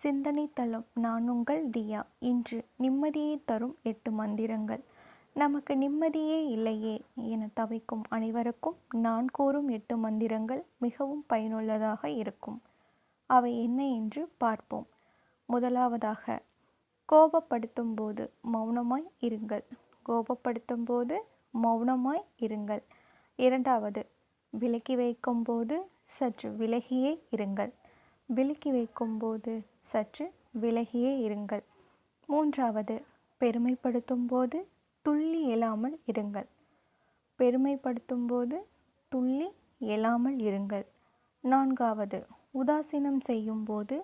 சிந்தனை தளம் நான் உங்கள் தியா. இன்று நிம்மதியை தரும் எட்டு மந்திரங்கள். நமக்கு நிம்மதியே இல்லையே என தவிக்கும் அனைவருக்கும் நான் கூறும் எட்டு மந்திரங்கள் மிகவும் பயனுள்ளதாக இருக்கும். அவை என்ன என்று பார்ப்போம். முதலாவதாக கோபப்படுத்தும் போது மௌனமாய் இருங்கள். கோபப்படுத்தும் போது மௌனமாய் இருங்கள். இரண்டாவது விலக்கி வைக்கும் போது சற்று விலகியே இருங்கள். விலக்கி வைக்கும்போது சற்று விலகியே இருங்கள். மூன்றாவது பெருமைப்படுத்தும் போது துள்ளி எழாமல் இருங்கள். பெருமைப்படுத்தும் போது துள்ளி எழாமல் இருங்கள். நான்காவது உதாசீனம் செய்யும் போது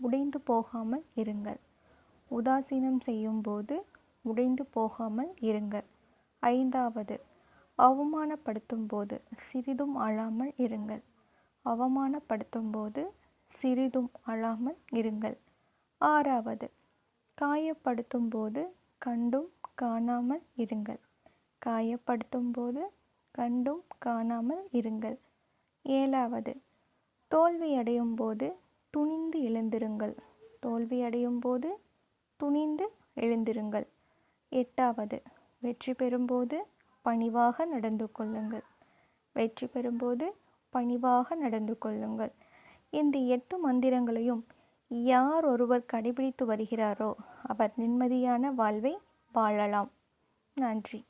உடைந்து போகாமல் இருங்கள். உதாசீனம் செய்யும் போது உடைந்து போகாமல் இருங்கள். ஐந்தாவது அவமானப்படுத்தும் போது சிறிதும் அழாமல் இருங்கள். அவமானப்படுத்தும் போது சிறிதும் அழாமல் இருங்கள். ஆறாவது காயப்படுத்தும் போது கண்டும் காணாமல் இருங்கள். காயப்படுத்தும் போது கண்டும் காணாமல் இருங்கள். ஏழாவது தோல்வியடையும் போது துணிந்து எழுந்திருங்கள். தோல்வியடையும் போது துணிந்து எழுந்திருங்கள். எட்டாவது வெற்றி பெறும்போது பணிவாக நடந்து கொள்ளுங்கள். வெற்றி பெறும்போது பணிவாக நடந்து கொள்ளுங்கள். இந்த எட்டு மந்திரங்களையும் யார் ஒருவர் கடைபிடித்து வருகிறாரோ அவர் நிம்மதியான வாழ்வை வாழலாம். நன்றி.